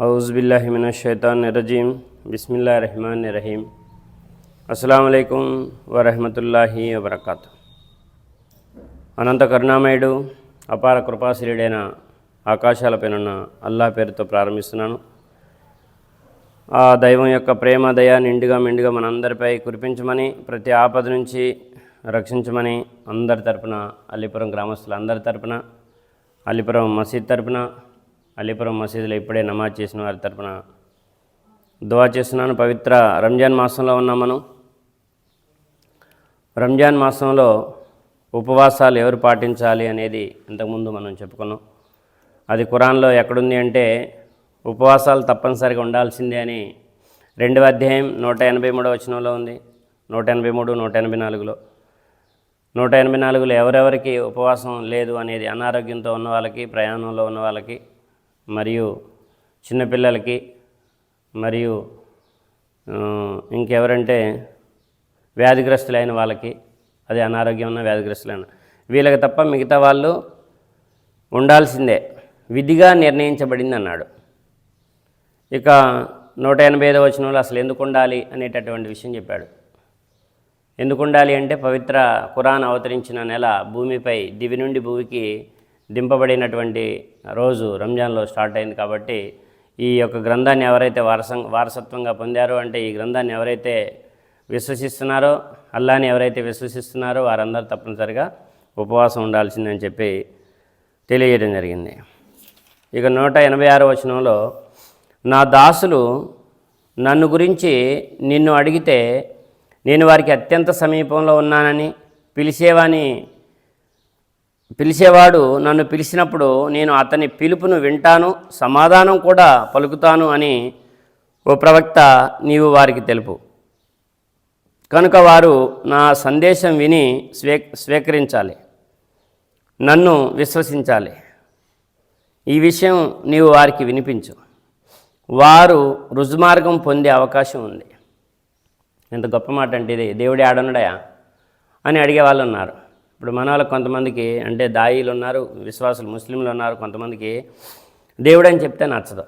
ఔజుబిల్లాహిమినషైతాన్ బిస్మిల్లా రహమాన్ రహీం అస్సలం అయికం వరహమతుల్లాహి వబర్కాతు అనంత కరుణామయుడు అపార కృపాశీలుడైన ఆకాశాలపైన అల్లా పేరుతో ప్రారంభిస్తున్నాను. ఆ దైవం యొక్క ప్రేమ దయ నిండుగా మెండుగా మనందరిపై కురిపించమని ప్రతి ఆపద నుంచి రక్షించమని అందరి తరపున అల్లిపురం గ్రామస్తులందరి తరపున అల్లిపురం మసీద్ తరపున అలీపురం మసీదులో ఇప్పుడే నమాజ్ చేసిన వారి తరపున దువా చేస్తున్నాను. పవిత్ర రంజాన్ మాసంలో ఉన్నాం మనం. రంజాన్ మాసంలో ఉపవాసాలు ఎవరు పాటించాలి అనేది ఇంతకుముందు మనం చెప్పుకున్నాం. అది ఖురాన్లో ఎక్కడుంది అంటే ఉపవాసాలు తప్పనిసరిగా ఉండాల్సిందే అని రెండవ అధ్యాయం నూట ఎనభై మూడవ వచనంలో ఉంది. నూట ఎనభై మూడు నూట ఎనభై నాలుగులో. నూట ఎనభై నాలుగులో ఎవరెవరికి ఉపవాసం లేదు అనేది అనారోగ్యంతో ఉన్న వాళ్ళకి ప్రయాణంలో ఉన్న వాళ్ళకి మరియు చిన్నపిల్లలకి మరియు ఇంకెవరంటే వ్యాధిగ్రస్తులైన వాళ్ళకి అది అనారోగ్యం ఉన్న వ్యాధిగ్రస్తులైన వీళ్ళకి తప్ప మిగతా వాళ్ళు ఉండాల్సిందే. విధిగా నిర్ణయించబడింది అన్నాడు ఇక నూట ఎనభై ఐదవ వాళ్ళు అసలు ఎందుకు ఉండాలి అనేటటువంటి విషయం చెప్పాడు. ఎందుకు ఉండాలి అంటే పవిత్ర ఖురాన్ అవతరించిన నెల భూమిపై దివి నుండి భూమికి దింపబడినటువంటి రోజు రంజాన్లో స్టార్ట్ అయింది కాబట్టి ఈ యొక్క గ్రంథాన్ని ఎవరైతే వారసం వారసత్వంగా పొందారో అంటే ఈ గ్రంథాన్ని ఎవరైతే విశ్వసిస్తున్నారో అల్లాని ఎవరైతే విశ్వసిస్తున్నారో వారందరూ తప్పనిసరిగా ఉపవాసం ఉండాల్సిందని చెప్పి తెలియజేయడం జరిగింది. ఇక నూట ఎనభై ఆరో వచనంలో నా దాసులు నన్ను గురించి నిన్ను అడిగితే నేను వారికి అత్యంత సమీపంలో ఉన్నానని పిలిచేవాని పిలిచేవాడు నన్ను పిలిచినప్పుడు నేను అతని పిలుపును వింటాను సమాధానం కూడా పలుకుతాను అని ఓ ప్రవక్త నీవు వారికి తెలుపు. కనుక వారు నా సందేశం విని స్వీ స్వీకరించాలి. నన్ను విశ్వసించాలి. ఈ విషయం నీవు వారికి వినిపించు. వారు రుజుమార్గం పొందే అవకాశం ఉంది. ఎంత గొప్ప మాట అంటే ఇది దేవుడి ఆడనుడయా? అని అడిగే వాళ్ళు ఉన్నారు. ఇప్పుడు మన వాళ్ళకి కొంతమందికి అంటే దాయిలు ఉన్నారు విశ్వాసులు ముస్లింలు ఉన్నారు కొంతమందికి దేవుడు అని చెప్తే నచ్చదు.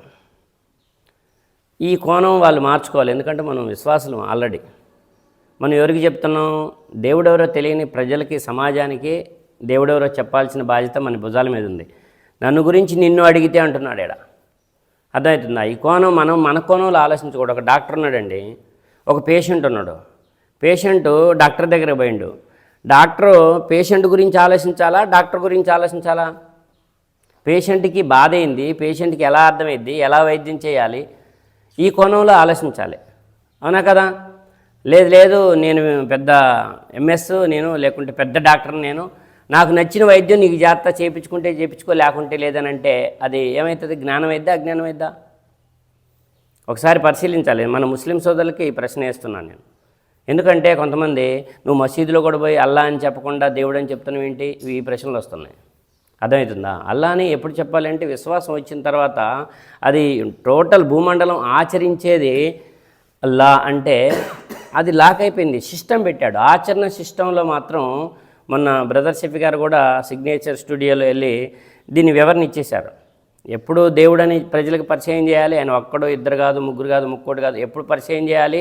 ఈ కోణం వాళ్ళు మార్చుకోవాలి ఎందుకంటే మనం విశ్వాసులు ఆల్రెడీ. మనం ఎవరికి చెప్తున్నాం? దేవుడెవరో తెలియని ప్రజలకి సమాజానికి దేవుడెవరో చెప్పాల్సిన బాధ్యత మన భుజాల మీద ఉంది. నన్ను గురించి నిన్ను అడిగితే అంటున్నాడు ఈడ. అర్థమవుతుందా? ఈ కోణం మనం మన కోణంలో ఆలోచించకూడదు. ఒక డాక్టర్ ఉన్నాడండి. ఒక పేషెంట్ ఉన్నాడు. పేషెంట్ డాక్టర్ దగ్గర పోయిండు. డాక్టరు పేషెంట్ గురించి ఆలోచించాలా? డాక్టర్ గురించి ఆలోచించాలా? పేషెంట్కి బాధ అయింది పేషెంట్కి ఎలా అర్థమైద్ది? ఎలా వైద్యం చేయాలి? ఈ కోణంలో ఆలోచించాలి. అవునా కదా? లేదు లేదు నేను పెద్ద ఎంఎస్ నేను లేకుంటే పెద్ద డాక్టర్ నేను. నాకు నచ్చిన వైద్యం నీకు జాగ్రత్త చేయించుకుంటే చేయించుకో లేకుంటే లేదని అంటే అది ఏమవుతుంది జ్ఞానం అయిద్దా అజ్ఞానం అయిద్దా? ఒకసారి పరిశీలించాలి. మన ముస్లిం సోదరులకి ఈ ప్రశ్న వేస్తున్నాను నేను. ఎందుకంటే కొంతమంది నువ్వు మసీదులో కూడా పోయి అల్లా అని చెప్పకుండా దేవుడు అని చెప్తున్నావు ఏంటి? ఈ ప్రశ్నలు వస్తున్నాయి. అర్థమవుతుందా? అల్లాని ఎప్పుడు చెప్పాలంటే విశ్వాసం వచ్చిన తర్వాత అది టోటల్ భూమండలం ఆచరించేది లా అంటే అది లాక్ అయిపోయింది సిస్టమ్ పెట్టాడు. ఆచరణ సిస్టంలో మాత్రం మొన్న బ్రదర్ షఫీ గారు కూడా సిగ్నేచర్ స్టూడియోలో వెళ్ళి దీన్ని వివరణ ఇచ్చేశారు. ఎప్పుడు దేవుడని ప్రజలకు పరిచయం చేయాలి ఆయన ఒక్కడో ఇద్దరు కాదు ముగ్గురు కాదు ముక్కోడు కాదు ఎప్పుడు పరిచయం చేయాలి?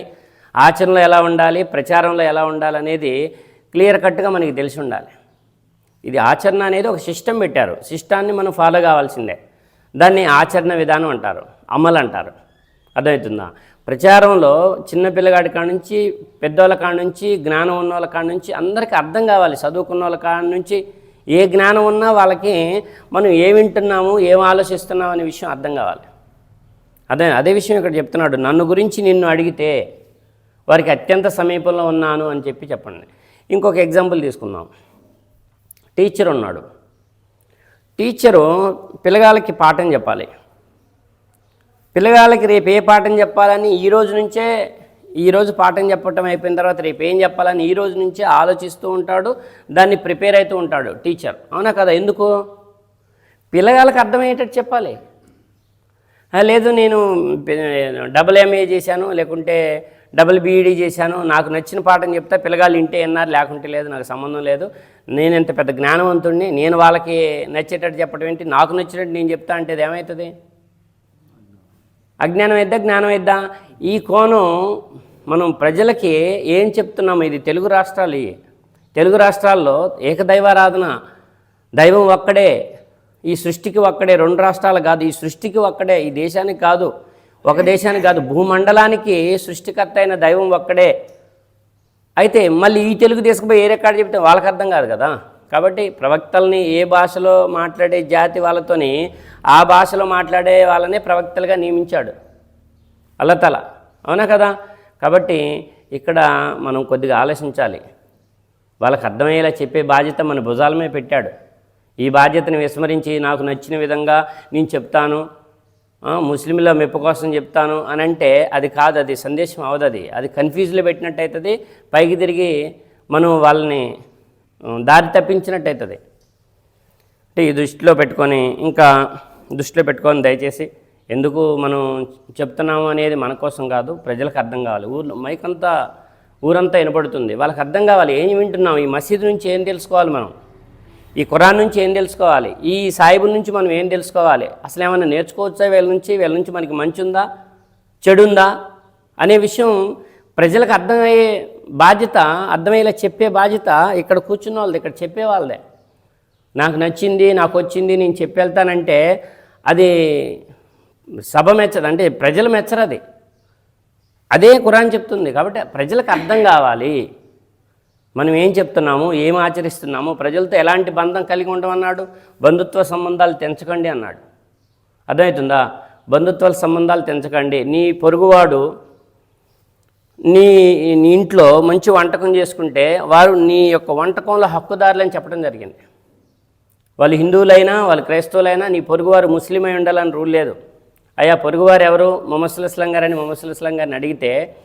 ఆచరణలో ఎలా ఉండాలి ప్రచారంలో ఎలా ఉండాలి అనేది క్లియర్ కట్గా మనకి తెలిసి ఉండాలి. ఇది ఆచరణ అనేది ఒక సిస్టమ్ పెట్టారు. సిస్టాన్ని మనం ఫాలో కావాల్సిందే. దాన్ని ఆచరణ విధానం అంటారు. అమలు అంటారు. అర్థమవుతుందా? ప్రచారంలో చిన్న పిల్లగాడి కాడ నుంచి పెద్దోళ్ళ కాడ నుంచి జ్ఞానం ఉన్న వాళ్ళ కాడ నుంచి అందరికీ అర్థం కావాలి. చదువుకున్న వాళ్ళ కాడ నుంచి ఏ జ్ఞానం ఉన్నా వాళ్ళకి మనం ఏం వింటున్నాము ఏం ఆలోచిస్తున్నాము అనే విషయం అర్థం కావాలి. అదే అదే విషయం ఇక్కడ చెప్తున్నాడు. నన్ను గురించి నిన్ను అడిగితే వారికి అత్యంత సమీపంలో ఉన్నాను అని చెప్పి చెప్పండి. ఇంకొక ఎగ్జాంపుల్ తీసుకుందాం. టీచర్ ఉన్నాడు. టీచరు పిల్లగాళ్ళకి పాఠం చెప్పాలి. పిల్లగాళ్ళకి రేపు ఏ పాఠం చెప్పాలని ఈ రోజు నుంచే ఈరోజు పాఠం చెప్పటం అయిపోయిన తర్వాత రేపు ఏం చెప్పాలని ఈ రోజు నుంచే ఆలోచిస్తూ ఉంటాడు. దాన్ని ప్రిపేర్ అవుతూ ఉంటాడు టీచర్. అవునా కదా? ఎందుకు? పిల్లగాళ్ళకి అర్థమయ్యేటట్టు చెప్పాలి. లేదు నేను డబుల్ ఎంఏ చేశాను లేకుంటే డబుల్ బీఈడీ చేశాను. నాకు నచ్చిన పాఠం చెప్తా పిల్లగాళ్ళు ఇంటే అన్నారు లేకుంటే లేదు నాకు సంబంధం లేదు. నేను ఇంత పెద్ద జ్ఞానవంతుడిని నేను వాళ్ళకి నచ్చేటట్టు చెప్పడం ఏంటి? నాకు నచ్చినట్టు నేను చెప్తా అంటే అది ఏమవుతుంది అజ్ఞానం అయిద్దా జ్ఞానం అయిద్దా ఈ కోణం మనం ప్రజలకి ఏం చెప్తున్నాము ఇది తెలుగు రాష్ట్రాలు ఇవి. తెలుగు రాష్ట్రాల్లో ఏకదైవారాధన దైవం ఒక్కడే ఈ సృష్టికి ఒక్కడే రెండు రాష్ట్రాలు కాదు ఈ సృష్టికి ఒక్కడే ఈ దేశానికి కాదు. ఒక దేశానికి కాదు భూమండలానికి సృష్టికర్త అయిన దైవం ఒక్కడే. అయితే మళ్ళీ ఈ తెలుగు తీసుకుపోయి ఏ రికార్డు చెప్తే వాళ్ళకి అర్థం కాదు కదా? కాబట్టి ప్రవక్తల్ని ఏ భాషలో మాట్లాడే జాతి వాళ్ళతోని ఆ భాషలో మాట్లాడే వాళ్ళనే ప్రవక్తలుగా నియమించాడు. అల్లతల. అవునా కదా? కాబట్టి ఇక్కడ మనం కొద్దిగా ఆలోచించాలి. వాళ్ళకి అర్థమయ్యేలా చెప్పే బాధ్యత మన భుజాల మీద పెట్టాడు. ఈ బాధ్యతను విస్మరించి నాకు నచ్చిన విధంగా నేను చెప్తాను. ముస్లింల మెప్పు కోసం చెప్తాను అని అంటే అది కాదు అది సందేశం అవదు అది. అది కన్ఫ్యూజ్లో పెట్టినట్టయితుంది పైకి తిరిగి మనం వాళ్ళని దారి తప్పించినట్టు అవుతుంది అంటే ఈ దృష్టిలో పెట్టుకొని ఇంకా దృష్టిలో పెట్టుకొని దయచేసి ఎందుకు మనం చెప్తున్నాము అనేది మన కోసం కాదు ప్రజలకు అర్థం కావాలి. ఊర్లో మైకంతా ఊరంతా వినపడుతుంది. వాళ్ళకి అర్థం కావాలి ఏం వింటున్నాం ఈ మసీదు నుంచి ఏం తెలుసుకోవాలి మనం? ఈ ఖురాన్ నుంచి ఏం తెలుసుకోవాలి? ఈ సాయిబుల నుంచి మనం ఏం తెలుసుకోవాలి? అసలు ఏమైనా నేర్చుకోవచ్చా వీళ్ళ నుంచి? వీళ్ళ నుంచి మనకి మంచి ఉందా? చెడు ఉందా అనే విషయం ప్రజలకు అర్థమయ్యే బాధ్యత అర్థమయ్యేలా చెప్పే బాధ్యత ఇక్కడ కూర్చున్న వాళ్ళది ఇక్కడ చెప్పే వాళ్ళదే. నాకు నచ్చింది నాకు వచ్చింది నేను చెప్పేళ్తానంటే అది సభ మెచ్చదు అంటే ప్రజలు మెచ్చరది. అదే ఖురాన్ చెప్తుంది కాబట్టి ప్రజలకు అర్థం కావాలి. మనం ఏం చెప్తున్నాము ఏం ఆచరిస్తున్నాము ప్రజలతో ఎలాంటి బంధం కలిగి ఉండమన్నాడు? బంధుత్వ సంబంధాలు తెంచకండి అన్నాడు. అర్థమవుతుందా? బంధుత్వ సంబంధాలు తెంచకండి. నీ పొరుగువాడు నీ నీ ఇంట్లో మంచి వంటకం చేసుకుంటే వారు నీ యొక్క వంటకంలో హక్కుదారులని చెప్పడం జరిగింది. వాళ్ళు హిందువులైనా వాళ్ళు క్రైస్తవులైనా నీ పొరుగువారు ముస్లిం అయి ఉండాలని రూల్ లేదు. అయ్యా పొరుగువారు ఎవరు? మొహమ్మద్ ఇస్లాం గారని మొహమ్మద్ ఇస్లాం గారిని అడిగితే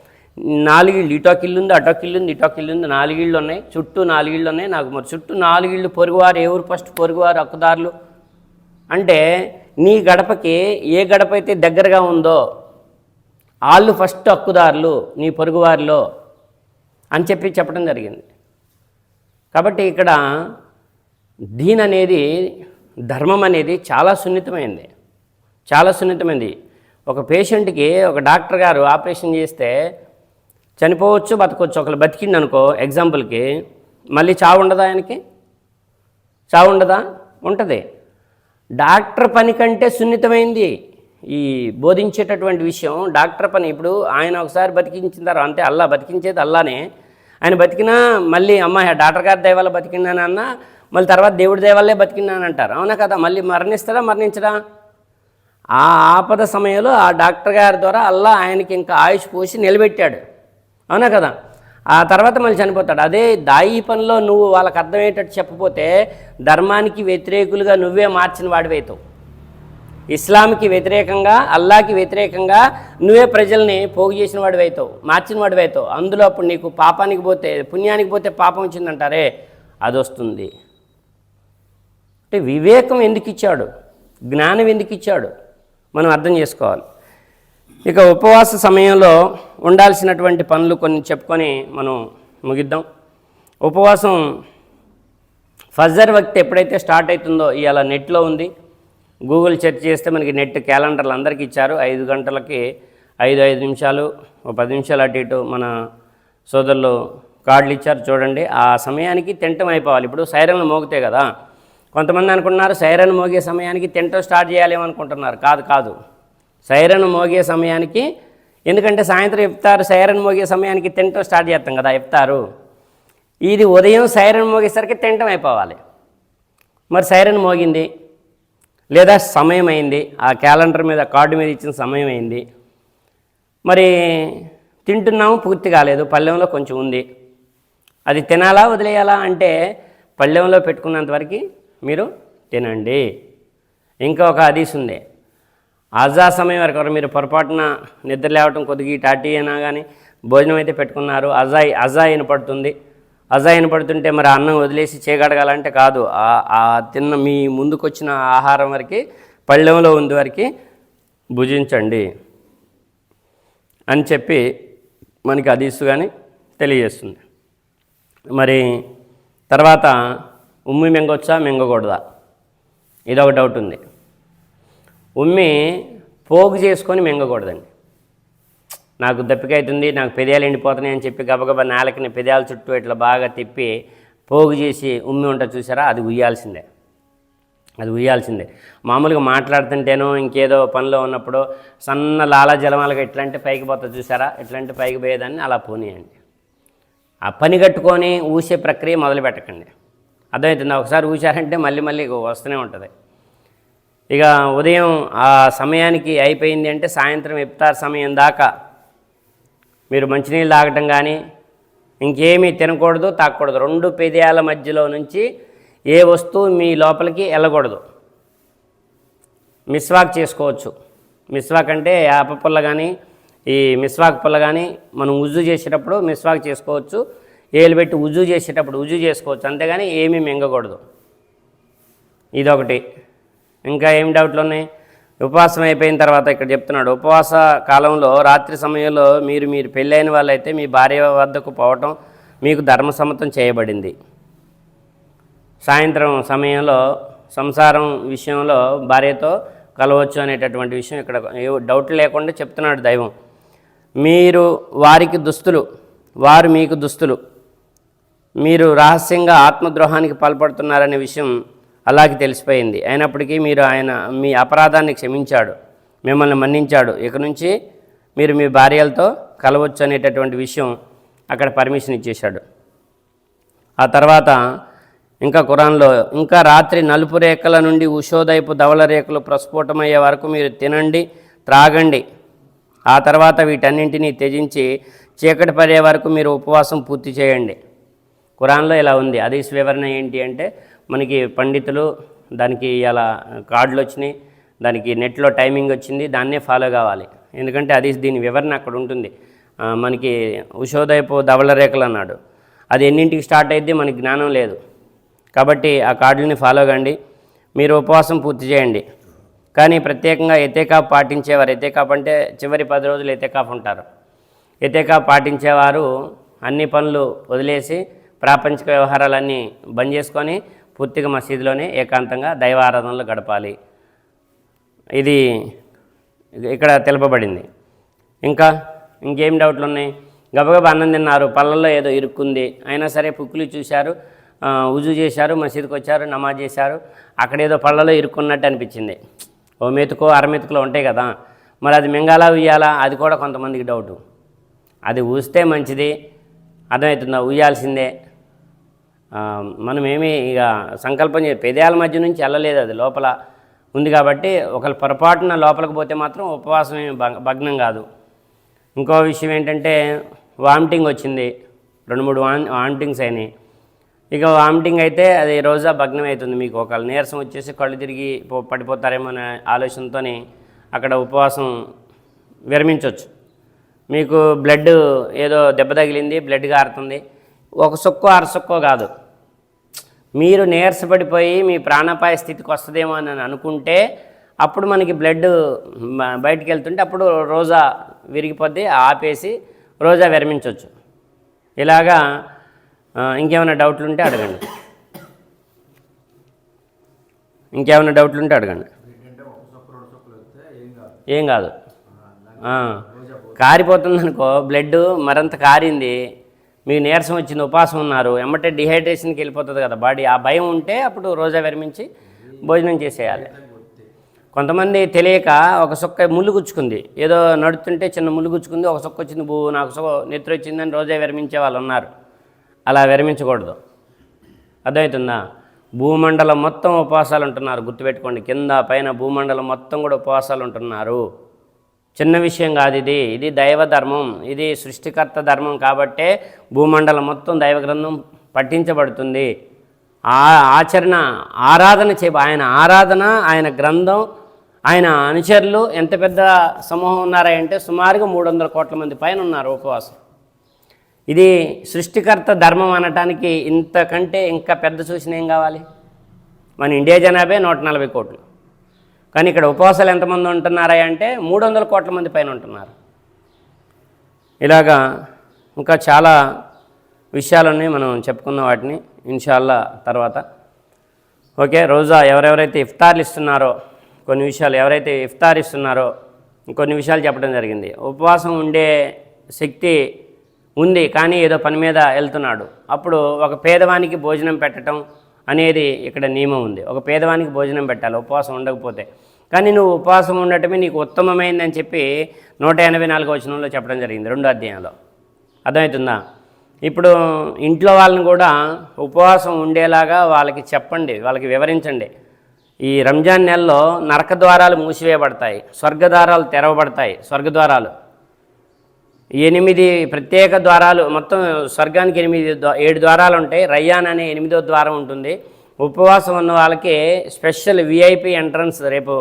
నాలుగిళ్ళు ఇటోకి ఇల్లు ఉంది అటోకి ఉంది ఇటోకి ఉంది నాలుగిళ్ళు ఉన్నాయి. చుట్టూ నాలుగిళ్ళు ఉన్నాయి. నాకు మరి చుట్టూ నాలుగిళ్ళు పొరుగువారు ఏ ఊరు ఫస్ట్ పొరుగువారు హక్కుదారులు? అంటే నీ గడపకి ఏ గడప అయితే దగ్గరగా ఉందో వాళ్ళు ఫస్ట్ హక్కుదారులు నీ పొరుగువారిలో అని చెప్పి చెప్పడం జరిగింది. కాబట్టి ఇక్కడ దీన్ అనేది ధర్మం అనేది చాలా సున్నితమైంది. చాలా సున్నితమైంది. ఒక పేషెంట్కి ఒక డాక్టర్ గారు ఆపరేషన్ చేస్తే చనిపోవచ్చు బతకొచ్చు. ఒకళ్ళు బతికింది అనుకో ఎగ్జాంపుల్కి మళ్ళీ చావు ఉండదా ఆయనకి? చావు ఉండదా? ఉంటుంది. డాక్టర్ పని కంటే సున్నితమైంది. ఈ బోధించేటటువంటి విషయం డాక్టర్ పని. ఇప్పుడు ఆయన ఒకసారి బతికించిన తర్వాత అంటే అల్లా బతికించేది అల్లానే. ఆయన బతికినా మళ్ళీ అమ్మాయి డాక్టర్ గారి దయవల్ల బతికినానన్నా మళ్ళీ తర్వాత దేవుడి దయవల్లే బతికినానంటారు అవునా కదా? మళ్ళీ మరణిస్తారా మరణించరా ఆ ఆపద సమయంలో ఆ డాక్టర్ గారి ద్వారా అల్లా ఆయనకి ఇంకా ఆయుష్ పోసి నిలబెట్టాడు. అవునా కదా? ఆ తర్వాత మళ్ళీ చనిపోతాడు. అదే దాయి పనిలో నువ్వు వాళ్ళకి అర్థమయ్యేటట్టు చెప్పపోతే ధర్మానికి వ్యతిరేకులుగా నువ్వే మార్చిన వాడివైతావు. ఇస్లాంకి వ్యతిరేకంగా అల్లాకి వ్యతిరేకంగా నువ్వే ప్రజల్ని పోగు చేసిన వాడివైతావు మార్చిన వాడివైతావు. అందులో అప్పుడు నీకు పాపానికి పోతే పుణ్యానికి పోతే పాపం వచ్చిందంటారే అది వస్తుంది అంటే వివేకం ఎందుకు ఇచ్చాడు? జ్ఞానం ఎందుకు ఇచ్చాడు? మనం అర్థం చేసుకోవాలి. ఇక ఉపవాస సమయంలో ఉండాల్సినటువంటి పనులు కొన్ని చెప్పుకొని మనం ముగిద్దాం. ఉపవాసం ఫజర్ వక్త్ ఎప్పుడైతే స్టార్ట్ అవుతుందో ఇవాళ నెట్లో ఉంది. గూగుల్ సెర్చ్ చేస్తే మనకి నెట్ క్యాలెండర్లు అందరికీ ఇచ్చారు. ఐదు గంటలకి ఐదు ఐదు నిమిషాలు ఒక పది నిమిషాలు అటు ఇటు మన సోదరులు కార్డులు ఇచ్చారు చూడండి. ఆ సమయానికి తింటం అయిపోవాలి. ఇప్పుడు సైరన్లు మోగితే కదా. కొంతమంది అనుకున్నారు సైరన్ మోగే సమయానికి తింటం స్టార్ట్ చేయాలేమనుకుంటున్నారు కాదు కాదు. సైరన్ మోగే సమయానికి ఎందుకంటే సాయంత్రం ఇఫ్తారు సైరన్ మోగే సమయానికి తినటం స్టార్ట్ చేస్తాం కదా ఇఫ్తారు. ఇది ఉదయం సైరన్ మోగేసరికి తింటం అయిపోవాలి. మరి సైరన్ మోగింది లేదా సమయం అయింది ఆ క్యాలెండర్ మీద కార్డు మీద ఇచ్చిన సమయం అయింది. మరి తింటున్నాము పూర్తి కాలేదు పళ్ళెంలో కొంచెం ఉంది. అది తినాలా వదిలేయాలా అంటే పళ్ళెంలో పెట్టుకున్నంత వరకు మీరు తినండి. ఇంకా ఒక హదీస్ ఉంది. అజా సమయం వరకు మీరు పొరపాటున నిద్ర లేవటం కొద్దిగా టాటీ అయినా కానీ భోజనం అయితే పెట్టుకున్నారు. అజా అజా వినపడుతుంది. అజా వినపడుతుంటే మరి అన్నం వదిలేసి చేగడగాలంటే కాదు. ఆ- తిన్న మీ ముందుకొచ్చిన ఆహారం వరకు పళ్ళెంలో ఉంది వరకు భుజించండి అని చెప్పి మనకి అదీసు కానీ తెలియజేస్తుంది. మరి తర్వాత ఉమ్మి మింగొచ్చా మింగకూడదా? ఇదొక డౌట్ ఉంది. ఉమ్మి పోగు చేసుకొని మింగకూడదండి. నాకు దప్పిక అవుతుంది నాకు పెదాలు ఎండిపోతున్నాయి అని చెప్పి గబగబా నేలకిని పెదాల చుట్టూ ఇట్లా బాగా తిప్పి పోగు చేసి ఉమ్మి ఉంటుంది చూసారా అది ఉయ్యాల్సిందే. అది ఉయ్యాల్సిందే. మామూలుగా మాట్లాడుతుంటేనో ఇంకేదో పనిలో ఉన్నప్పుడు సన్న లాలాజలమాలుగా జలమాలగా పైకి పోతా చూసారా ఇట్లాంటి పైకి పోయేదాన్ని అలా పోనీయండి. ఆ పని కట్టుకొని ఊసే ప్రక్రియ మొదలు పెట్టకండి అర్థమవుతుంది? ఒకసారి ఊసారంటే మళ్ళీ మళ్ళీ వస్తూనే ఉంటుంది. ఇక ఉదయం ఆ సమయానికి అయిపోయింది అంటే సాయంత్రం ఇఫ్తార్ సమయం దాకా మీరు మంచినీళ్ళు తాగటం కానీ ఇంకేమీ తినకూడదు తాగకూడదు. రెండు పెదయాల మధ్యలో నుంచి ఏ వస్తువు మీ లోపలికి వెళ్ళకూడదు. మిస్వాక్ చేసుకోవచ్చు. మిస్వాక్ అంటే యాప పుల్ల కానీ ఈ మిస్వాక్ పుల్ల కానీ మనం ఉజు చేసేటప్పుడు మిస్వాక్ చేసుకోవచ్చు. ఏలు పెట్టి ఉజు చేసేటప్పుడు ఉజు చేసుకోవచ్చు. అంతేగాని ఏమీ మింగకూడదు. ఇదొకటి. ఇంకా ఏం డౌట్లు ఉన్నాయి? ఉపవాసం అయిపోయిన తర్వాత ఇక్కడ చెప్తున్నాడు ఉపవాస కాలంలో రాత్రి సమయంలో మీరు మీరు పెళ్ళైన వాళ్ళైతే మీ భార్య వద్దకు పోవటం మీకు ధర్మసమ్మతం చేయబడింది. సాయంత్రం సమయంలో సంసారం విషయంలో భార్యతో కలవచ్చు అనేటటువంటి విషయం ఇక్కడ డౌట్ లేకుండా చెప్తున్నాడు దైవం. మీరు వారికి దుస్తులు వారు మీకు దుస్తులు మీరు రహస్యంగా ఆత్మద్రోహానికి పాల్పడుతున్నారనే విషయం అలాగే తెలిసిపోయింది. అయినప్పటికీ మీరు ఆయన మీ అపరాధాన్ని క్షమించాడు. మిమ్మల్ని మన్నించాడు. ఇక నుంచి మీరు మీ భార్యలతో కలవచ్చు అనేటటువంటి విషయం అక్కడ పర్మిషన్ ఇచ్చేశాడు. ఆ తర్వాత ఇంకా కురాన్లో ఇంకా రాత్రి నలుపు రేఖల నుండి ఉషోదయపు ధవల రేఖలు ప్రస్ఫుటమయ్యే వరకు మీరు తినండి త్రాగండి. ఆ తర్వాత వీటన్నింటినీ త్యజించి చీకటి పడే వరకు మీరు ఉపవాసం పూర్తి చేయండి. కురాన్లో ఇలా ఉంది. హదీస్ వివరణ ఏంటి అంటే మనకి పండితులు దానికి ఇలా కార్డులు వచ్చినాయి దానికి నెట్లో టైమింగ్ వచ్చింది దాన్నే ఫాలో కావాలి. ఎందుకంటే అది దీని వివరణ అక్కడ ఉంటుంది. మనకి ఉషోదయపు ధవళ రేఖలు అన్నాడు. అది ఎన్నింటికి స్టార్ట్ అయితే మనకి జ్ఞానం లేదు. కాబట్టి ఆ కార్డుని ఫాలో కండి. మీరు ఉపవాసం పూర్తి చేయండి. కానీ ప్రత్యేకంగా ఎతేకాఫ్ పాటించేవారు ఎతేకాఫ్ అంటే చివరి పది రోజులు ఎతేకాఫ్ ఉంటారు. ఎతేకాఫ్ పాటించేవారు అన్ని పనులు వదిలేసి ప్రాపంచిక వ్యవహారాలన్నీ బంద్ చేసుకొని పూర్తిగా మసీదులోనే ఏకాంతంగా దైవారాధనలో గడపాలి. ఇది ఇక్కడ తెలుపబడింది. ఇంకా ఇంకేం డౌట్లు ఉన్నాయి గబగబా అన్నం తిన్నారు పళ్ళల్లో ఏదో ఇరుక్కుంది అయినా సరే పుక్కులు చూశారు ఉజు చేశారు మసీదుకి వచ్చారు నమాజ్ చేశారు అక్కడ ఏదో పళ్ళలో ఇరుక్కున్నట్టు అనిపించింది. ఓ మెతుకో అరమెతుకులో ఉంటాయి కదా మరి అది మింగాలా ఉయ్యాలా? అది కూడా కొంతమందికి డౌటు. అది ఊస్తే మంచిది అర్థమవుతుందా? ఉయ్యాల్సిందే. మనమేమి మనం ఏమీ ఇక సంకల్పం చే పెదయాల మధ్య నుంచి వెళ్ళలేదు అది లోపల. ఉంది కాబట్టి ఒకళ్ళు పొరపాటున లోపలికి పోతే మాత్రం ఉపవాసం భగ్నం కాదు. ఇంకో విషయం ఏంటంటే వామిటింగ్ వచ్చింది. రెండు మూడు వా వామిటింగ్స్ అయినాయి. ఇక వామిటింగ్ అయితే అది రోజా భగ్నం అవుతుంది మీకు. ఒకవేళ నీరసం వచ్చేసి కళ్ళు తిరిగి పో- పడిపోతారేమో అనే ఆలోచనతో అక్కడ ఉపవాసం విరమించవచ్చు మీకు బ్లడ్ ఏదో దెబ్బ తగిలింది బ్లడ్ కారుతుంది ఒక సుక్కో అరసుక్కో కాదు. మీరు నీరసపడిపోయి మీ ప్రాణాపాయ స్థితికి వస్తుందేమో అని అనుకుంటే అప్పుడు మనకి బ్లడ్ బయటికి వెళ్తుంటే అప్పుడు రోజా విరిగిపోద్ది ఆపేసి రోజా విరమించవచ్చు ఇలాగా ఇంకేమైనా డౌట్లు ఉంటే అడగండి. ఇంకేమైనా డౌట్లు ఉంటే అడగండి. ఏం కాదు. కారిపోతుంది అనుకో బ్లడ్ మరింత కారింది మీకు నీరసం వచ్చింది ఉపాసం ఉన్నారు ఎమ్మటే డిహైడ్రేషన్కి వెళ్ళిపోతుంది కదా బాడీ. ఆ భయం ఉంటే అప్పుడు రోజా విరమించి భోజనం చేసేయాలి. కొంతమంది తెలియక ఒక సుక్క ముళ్ళు గుచ్చుకుంది. ఏదో నడుస్తుంటే చిన్న ముళ్ళు గుచ్చుకుంది ఒక సుక్క వచ్చింది బూ నాకు సుఖ నిద్ర వచ్చిందని రోజా విరమించే వాళ్ళు ఉన్నారు. అలా విరమించకూడదు. అర్థమవుతుందా? భూమండలం మొత్తం ఉపవాసాలు ఉంటున్నారు గుర్తుపెట్టుకోండి. కింద పైన భూమండలం మొత్తం కూడా ఉపవాసాలు ఉంటున్నారు. చిన్న విషయం కాదు ఇది. ఇది దైవ ధర్మం. ఇది సృష్టికర్త ధర్మం కాబట్టే భూమండలం మొత్తం దైవ గ్రంథం పఠించబడుతుంది ఆ ఆచరణ ఆరాధన చే ఆయన ఆరాధన ఆయన గ్రంథం ఆయన అనుచరులు ఎంత పెద్ద సమూహం ఉన్నారా అంటే సుమారుగా మూడు వందల కోట్ల మంది పైన ఉన్నారు ఉపవాసం. ఇది సృష్టికర్త ధర్మం అనటానికి ఇంతకంటే ఇంకా పెద్ద సూచన ఏం కావాలి? మన ఇండియా జనాభే నూట నలభై కోట్లు. కానీ ఇక్కడ ఉపవాసాలు ఎంతమంది ఉంటున్నారా అంటే మూడు వందల కోట్ల మంది పైన ఉంటున్నారు. ఇలాగా ఇంకా చాలా విషయాలని మనం చెప్పుకున్న వాటిని ఇన్షాల్లా తర్వాత. ఓకే రోజా ఎవరెవరైతే ఇఫ్తార్లు ఇస్తున్నారో కొన్ని విషయాలు ఎవరైతే ఇఫ్తార్ ఇస్తున్నారో కొన్ని విషయాలు చెప్పడం జరిగింది. ఉపవాసం ఉండే శక్తి ఉంది కానీ ఏదో పని మీద వెళ్తున్నాడు. అప్పుడు ఒక పేదవానికి భోజనం పెట్టడం అనేది ఇక్కడ నియమం ఉంది. ఒక పేదవానికి భోజనం పెట్టాలి ఉపవాసం ఉండకపోతే. కానీ నువ్వు ఉపవాసం ఉండటమే నీకు ఉత్తమమైందని చెప్పి నూట ఎనభై నాలుగు వచనంలో చెప్పడం జరిగింది రెండో అధ్యాయంలో. అర్థమవుతుందా? ఇప్పుడు ఇంట్లో వాళ్ళని కూడా ఉపవాసం ఉండేలాగా వాళ్ళకి చెప్పండి వాళ్ళకి వివరించండి. ఈ రంజాన్ నెలలో నరక ద్వారాలు మూసివేయబడతాయి స్వర్గద్వారాలు తెరవబడతాయి స్వర్గద్వారాలు ఎనిమిది ప్రత్యేక ద్వారాలు మొత్తం స్వర్గానికి ఎనిమిది ఏడు ద్వారాలు ఉంటాయి. రయ్యాన్ అనే ఎనిమిదో ద్వారం ఉంటుంది. ఉపవాసం ఉన్న వాళ్ళకి స్పెషల్ విఐపి ఎంట్రన్స్ రేపు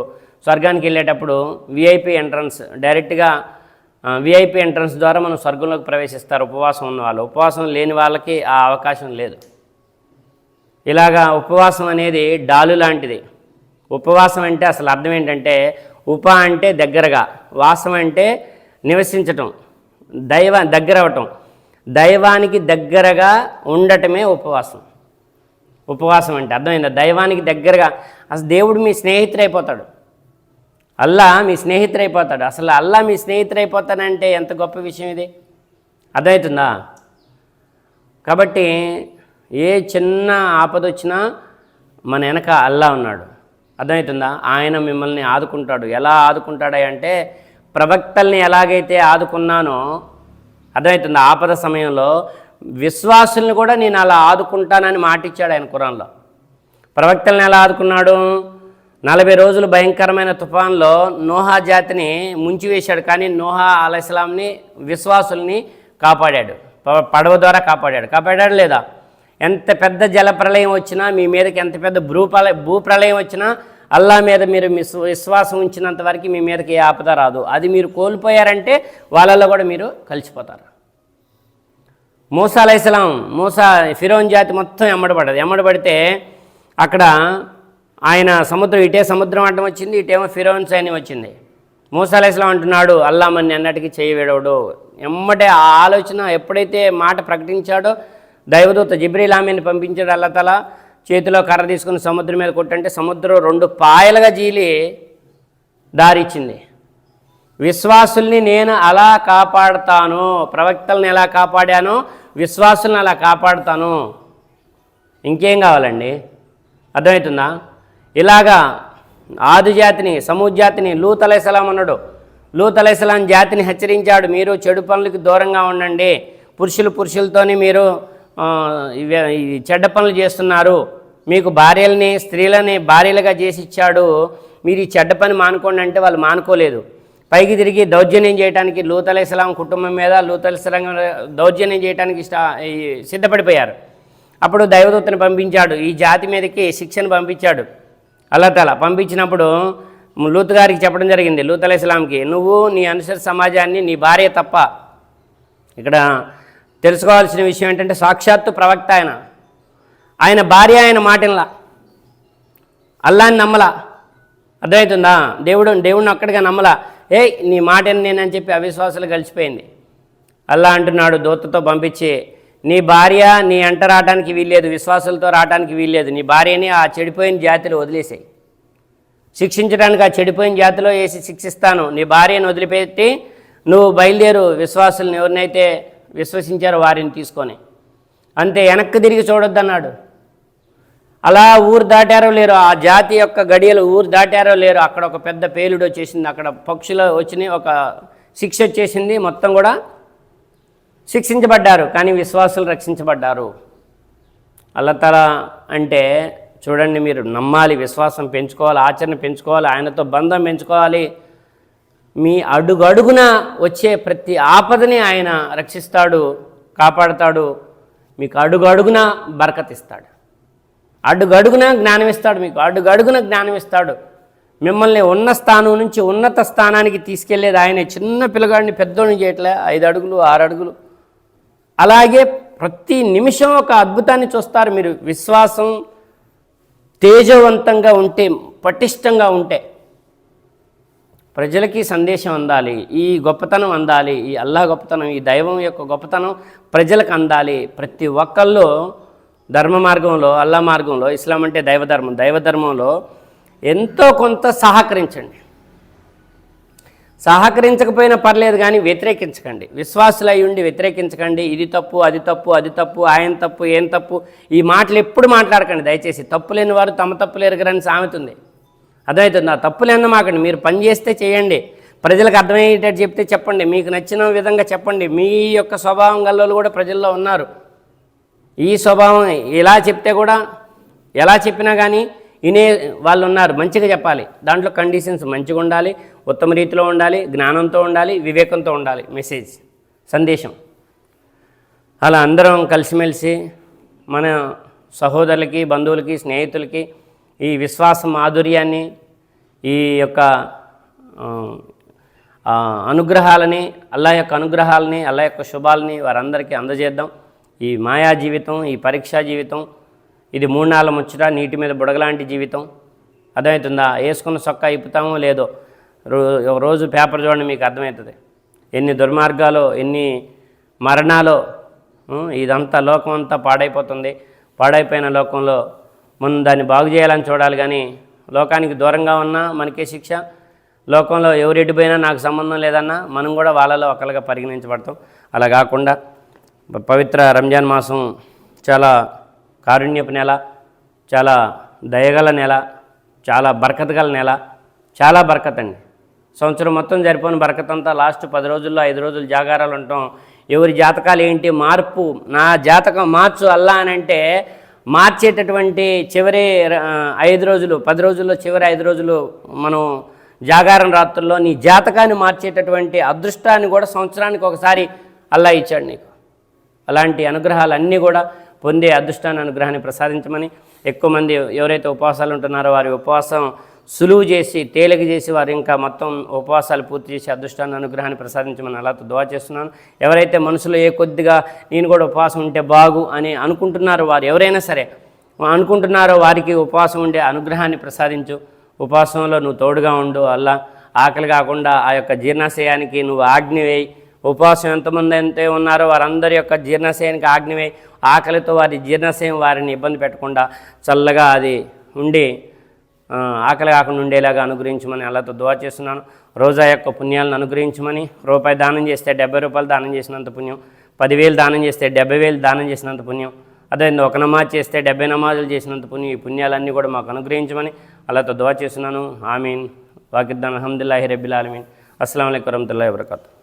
స్వర్గానికి వెళ్ళేటప్పుడు విఐపి ఎంట్రన్స్ డైరెక్ట్గా విఐపి ఎంట్రన్స్ ద్వారా మనం స్వర్గంలోకి ప్రవేశిస్తారు ఉపవాసం ఉన్న వాళ్ళు. ఉపవాసం లేని వాళ్ళకి ఆ అవకాశం లేదు. ఇలాగా ఉపవాసం అనేది డాలు లాంటిది. ఉపవాసం అంటే అసలు అర్థం ఏంటంటే ఉప అంటే దగ్గరగా వాసం అంటే నివసించటం. దైవ దగ్గర అవటం దైవానికి దగ్గరగా ఉండటమే ఉపవాసం. ఉపవాసం అంటే అర్థమైందా? దైవానికి దగ్గరగా అసలు దేవుడు మీ స్నేహితుడైపోతాడు. అల్లా మీ స్నేహితుడైపోతాడు. అసలు అల్లా మీ స్నేహితుడైపోతానంటే ఎంత గొప్ప విషయం ఇది? అర్థమవుతుందా కాబట్టి ఏ చిన్న ఆపద వచ్చినా మన వెనక అల్లా ఉన్నాడు. అర్థమవుతుందా ఆయన మిమ్మల్ని ఆదుకుంటాడు. ఎలా ఆదుకుంటాడంటే అంటే ప్రవక్తల్ని ఎలాగైతే ఆదుకున్నానో అర్థమవుతుంది? ఆపద సమయంలో విశ్వాసుల్ని కూడా నేను అలా ఆదుకుంటానని మాటిచ్చాడు ఆయన కురాన్లో. ప్రవక్తల్ని ఎలా ఆదుకున్నాడు? నలభై రోజులు భయంకరమైన తుఫాన్లో నోహా జాతిని ముంచివేశాడు కానీ నోహా అలైస్లాంని విశ్వాసుల్ని కాపాడాడు. పడవ ద్వారా కాపాడాడు. కాపాడాడు లేదా? ఎంత పెద్ద జలప్రలయం వచ్చినా మీ మీదకి ఎంత పెద్ద భూ భూప్రలయం వచ్చినా అల్లా మీద మీరు విశ్వాసం ఉంచినంత వరకు మీ మీదకి ఏ ఆపద రాదు. అది మీరు కోల్పోయారంటే వాళ్ళల్లో కూడా మీరు కలిసిపోతారు. మూసా అలైస్లాం మూసా ఫిరోన్ జాతి మొత్తం ఎమ్మడబడ్డది. ఎమ్మడబడితే అక్కడ ఆయన సముద్రం ఇటే సముద్రం అడ్డం వచ్చింది ఇటేమో ఫిరోన్ సైన్యం వచ్చింది. మూసా అలైస్లాం అంటున్నాడు అల్లామని అన్నటికీ చేయి ఎమ్మటే ఆ ఆలోచన ఎప్పుడైతే మాట ప్రకటించాడో దైవదూత జిబ్రీల్ ఆమెను పంపించాడు అల్లతల చేతిలో కర్ర తీసుకుని సముద్రం మీద కొట్టంటే సముద్రం రెండు పాయలుగా జీలి దారిచ్చింది. విశ్వాసుల్ని నేను అలా కాపాడుతాను. ప్రవక్తల్ని ఎలా కాపాడానో? విశ్వాసుల్ని అలా కాపాడుతాను. ఇంకేం కావాలండి? అర్థమవుతుందా? ఇలాగా ఆదిజాతిని సముజాతిని జాతిని లూత్ అలైసలాం అన్నాడు. లూత్ అలైసలాం జాతిని హెచ్చరించాడు. మీరు చెడు పనులకు దూరంగా ఉండండి. పురుషులు పురుషులతోని మీరు ఇవి చెడ్డ పనులు చేస్తున్నారు. మీకు భార్యల్ని స్త్రీలని భార్యలుగా చేసి ఇచ్చాడు మీరు ఈ చెడ్డ పని మానుకోండి అంటే వాళ్ళు మానుకోలేదు. పైకి తిరిగి దౌర్జన్యం చేయడానికి లూతల ఇస్లాం కుటుంబం మీద లూతల ఇస్లాం దౌర్జన్యం చేయడానికి ఇష్ట సిద్ధపడిపోయారు. అప్పుడు దైవదూతను పంపించాడు. ఈ జాతి మీదకి శిక్షను పంపించాడు. అల్లతల పంపించినప్పుడు లూత్ గారికి చెప్పడం జరిగింది లూత్ ఇస్లాంకి నువ్వు నీ అనుసరి సమాజాన్ని నీ భార్య తప్ప. ఇక్కడ తెలుసుకోవాల్సిన విషయం ఏంటంటే సాక్షాత్తు ప్రవక్త ఆయన. ఆయన భార్య ఆయన మాటలా అల్లాన్ని నమ్మలా. అర్థమవుతుందా దేవుడు దేవుడిని ఒక్కడిగా నమ్మలా. ఏ నీ మాటని నేనని చెప్పి అవిశ్వాసాలు కలిసిపోయింది. అల్లా అంటున్నాడు దూతతో పంపించి నీ భార్య నీ అంట రావడానికి వీల్లేదు విశ్వాసాలతో రావడానికి వీల్లేదు. నీ భార్యని ఆ చెడిపోయిన జాతిలో వదిలేసాయి. శిక్షించడానికి ఆ చెడిపోయిన జాతిలో వేసి శిక్షిస్తాను. నీ భార్యను వదిలిపెట్టి నువ్వు బయలుదేరు. విశ్వాసులను ఎవరినైతే విశ్వసించారో వారిని తీసుకొని. అంతే వెనక్కి తిరిగి చూడొద్దన్నాడు. అలా ఊరు దాటారో లేరు ఆ జాతి యొక్క గడియలు ఊరు దాటారో లేరు అక్కడ ఒక పెద్ద పేలుడు వచ్చేసింది. అక్కడ పక్షులు వచ్చినాయి ఒక శిక్ష వచ్చేసింది. మొత్తం కూడా శిక్షించబడ్డారు కానీ విశ్వాసులు రక్షించబడ్డారు. అల్లతల అంటే చూడండి మీరు నమ్మాలి విశ్వాసం పెంచుకోవాలి ఆచరణ పెంచుకోవాలి ఆయనతో బంధం పెంచుకోవాలి. మీ అడుగడుగున వచ్చే ప్రతి ఆపదని ఆయన రక్షిస్తాడు కాపాడతాడు. మీకు అడుగడుగున బరకతిస్తాడు. అడుగడుగున జ్ఞానం ఇస్తాడు మీకు అడుగడుగున జ్ఞానం ఇస్తాడు మిమ్మల్ని ఉన్న స్థానం నుంచి ఉన్నత స్థానానికి తీసుకెళ్ళేది ఆయన. చిన్న పిల్లగాడిని పెద్దోడిని చేయట్లే ఐదు అడుగులు ఆరు అడుగులు. అలాగే ప్రతి నిమిషం ఒక అద్భుతాన్ని చూస్తారు మీరు. విశ్వాసం తేజవంతంగా ఉంటే పటిష్టంగా ఉంటే. ప్రజలకి సందేశం అందాలి ఈ గొప్పతనం అందాలి ఈ అల్లా గొప్పతనం ఈ దైవం యొక్క గొప్పతనం ప్రజలకు అందాలి. ప్రతి ఒక్కళ్ళు ధర్మ మార్గంలో అల్లా మార్గంలో ఇస్లాం అంటే దైవధర్మం దైవధర్మంలో ఎంతో కొంత సహకరించండి. సహకరించకపోయినా పర్లేదు కానీ వ్యతిరేకించకండి. విశ్వాసులు ఉండి వ్యతిరేకించకండి. ఇది తప్పు అది తప్పు అది తప్పు ఆయన తప్పు ఏం తప్పు ఈ మాటలు ఎప్పుడు మాట్లాడకండి. దయచేసి తప్పు లేని వారు తమ తప్పులు ఎరగరని సామెతుంది అర్థమవుతుంది? ఆ తప్పులు మాకండి. మీరు పని చేస్తే చేయండి. ప్రజలకు అర్థమయ్యేటట్టు చెప్తే చెప్పండి. మీకు నచ్చిన విధంగా చెప్పండి. మీ యొక్క స్వభావం గల్లోలు కూడా ప్రజల్లో ఉన్నారు. ఈ స్వభావం ఇలా చెప్తే కూడా ఎలా చెప్పినా కానీ వినే వాళ్ళు ఉన్నారు మంచిగా చెప్పాలి. దాంట్లో కండిషన్స్ మంచిగా ఉండాలి ఉత్తమ రీతిలో ఉండాలి జ్ఞానంతో ఉండాలి వివేకంతో ఉండాలి. మెసేజ్ సందేశం. అలా అందరం కలిసిమెలిసి మన సహోదరులకి బంధువులకి స్నేహితులకి ఈ విశ్వాస మాధుర్యాన్ని ఈ యొక్క అనుగ్రహాలని అల్లా యొక్క అనుగ్రహాలని అల్లా యొక్క శుభాలని వారందరికీ అందజేద్దాం. ఈ మాయా జీవితం ఈ పరీక్షా జీవితం ఇది మూడు నాలుగు ముచ్చట నీటి మీద బుడగలాంటి జీవితం. అర్థమవుతుందా? వేసుకున్న సొక్క ఇప్పుతామో లేదో? రో ఒక రోజు పేపర్ చూడండి మీకు అర్థమవుతుంది. ఎన్ని దుర్మార్గాలు ఎన్ని మరణాలో ఇదంతా లోకం అంతా పాడైపోతుంది. పాడైపోయిన లోకంలో మనం దాన్ని బాగు చేయాలని చూడాలి కానీ లోకానికి దూరంగా ఉన్నా మనకే శిక్ష. లోకంలో ఎవరు ఎడిపోయినా నాకు సంబంధం లేదన్నా మనం కూడా వాళ్ళలో ఒకరిగా పరిగణించబడతాం. అలా కాకుండా పవిత్ర రంజాన్ మాసం చాలా కారుణ్యపు నెల చాలా దయగల నెల చాలా బరకత్ గల నెల చాలా బరకత్ అండి సంవత్సరం మొత్తం జరిపోయిన బరకత్ అంతా లాస్ట్ పది రోజుల్లో ఐదు రోజులు జాగారాలు ఉంటాం ఎవరి జాతకాలు ఏంటి మార్పు నా జాతకం మార్చు అల్లా అని అంటే మార్చేటటువంటి చివరి ఐదు రోజులు పది రోజుల్లో చివరి ఐదు రోజులు మనం జాగారం రాత్రుల్లో నీ జాతకాన్ని మార్చేటటువంటి అదృష్టాన్ని కూడా సంవత్సరానికి ఒకసారి అల్లా ఇచ్చాడు నీకు. అలాంటి అనుగ్రహాలన్నీ కూడా పొందే అదృష్టాన్ని అనుగ్రహాన్ని ప్రసాదించమని ఎక్కువ మంది ఎవరైతే ఉపవాసాలు ఉంటున్నారో వారి ఉపవాసం సులువు చేసి తేలిక చేసి వారు ఇంకా మొత్తం ఉపవాసాలు పూర్తి చేసి అదృష్టాన్ని అనుగ్రహాన్ని ప్రసాదించమని అలా దువా చేస్తున్నాను. ఎవరైతే మనసులో ఏ కొద్దిగా నేను కూడా ఉపవాసం ఉంటే బాగు అని అనుకుంటున్నారో వారు ఎవరైనా సరే అనుకుంటున్నారో వారికి ఉపవాసం ఉండే అనుగ్రహాన్ని ప్రసాదించు. ఉపవాసంలో నువ్వు తోడుగా ఉండు అల్లా. ఆకలి కాకుండా ఆ యొక్క జీర్ణాశయానికి నువ్వు ఆజ్ఞ వేయి. ఉపవాసం ఎంతమంది అయితే ఉన్నారో. వారందరి యొక్క జీర్ణశయానికి ఆగ్నివై ఆకలితో వారి జీర్ణశయం వారిని ఇబ్బంది పెట్టకుండా చల్లగా అది ఉండి ఆకలి కాకుండా ఉండేలాగా అనుగ్రహించమని అలాతో దువా చేస్తున్నాను. రోజా యొక్క పుణ్యాలను అనుగ్రహించమని రూపాయి దానం చేస్తే డెబ్బై రూపాయలు దానం చేసినంత పుణ్యం పదివేలు దానం చేస్తే డెబ్బై వేలు దానం చేసినంత పుణ్యం అదే ఒక నమాజ్ చేస్తే డెబ్బై నమాజులు చేసినంత పుణ్యం ఈ పుణ్యాలన్నీ కూడా మాకు అనుగ్రహించమని అలాతో దువా చేస్తున్నాను. ఆమీన్. వాకిద్దాన్ అహమ్మదుల్లాహి రబ్బిల్ ఆలమీన్. అస్సలం అయికు వరహతుల్లా వరకాతు